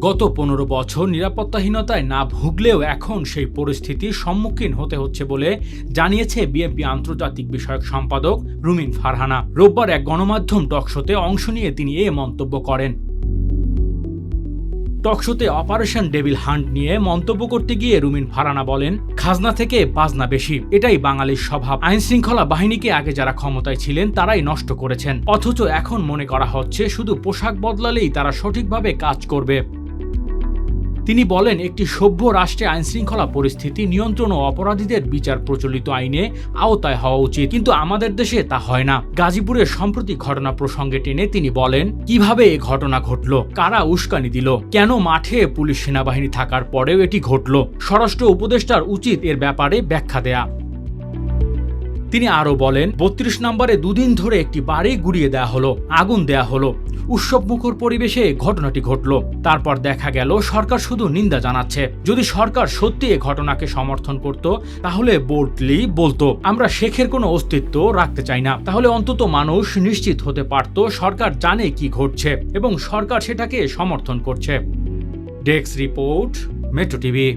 গত পনেরো বছর নিরাপত্তাহীনতায় না ভুগলেও এখন সেই পরিস্থিতির সম্মুখীন হতে হচ্ছে বলে জানিয়েছে বিএনপি আন্তর্জাতিক বিষয়ক সম্পাদক রুমিন ফারহানা। রোববার এক গণমাধ্যম টকশোতে অংশ নিয়ে তিনি এ মন্তব্য করেন। টকশোতে অপারেশন ডেভিল হান্ট নিয়ে মন্তব্য করতে গিয়ে রুমিন ফারানা বলেন, খাজনা থেকে বাজনা বেশি। এটাই বাঙালির স্বভাব। আইন শৃঙ্খলা বাহিনীকে আগে যারা ক্ষমতায় ছিলেন, তারাই নষ্ট করেছেন। অথচ এখন মনে করা হচ্ছে শুধু পোশাক বদলালেই তারা সঠিকভাবে কাজ করবে। তিনি বলেন, একটি সভ্য রাষ্ট্রে আইনশৃঙ্খলা পরিস্থিতি নিয়ন্ত্রণ ও অপরাধীদের বিচার প্রচলিত আইনে আওতায় হওয়া উচিত। কিন্তু আমাদের দেশে তা হয় না। গাজীপুরের সম্প্রতি ঘটনা প্রসঙ্গে টেনে তিনি বলেন, কীভাবে এ ঘটনা ঘটল? কারা উস্কানি দিল? কেন মাঠে পুলিশ সেনাবাহিনী থাকার পরেও এটি ঘটল? স্বরাষ্ট্র উপদেষ্টার উচিত এর ব্যাপারে ব্যাখ্যা দেয়া। তিনি আরও বলেন, বত্রিশ নম্বরে দুদিন ধরে একটি বাড়ি গুড়িয়ে দেয়া হলো, আগুন দেয়া হলো। উৎসবমুখর পরিবেশে ঘটনাটি ঘটল। তারপর দেখা গেল, সরকার শুধু নিন্দা জানাচ্ছে। যদি সরকার সত্যি এ ঘটনাকে সমর্থন করত, তাহলে বোল্টলি বলতো, আমরা শেখের কোনো অস্তিত্ব রাখতে চাই না। তাহলে অন্তত মানুষ নিশ্চিত হতে পারত সরকার জানে কি ঘটছে এবং সরকার সেটাকে সমর্থন করছে। Desk report, metro TV.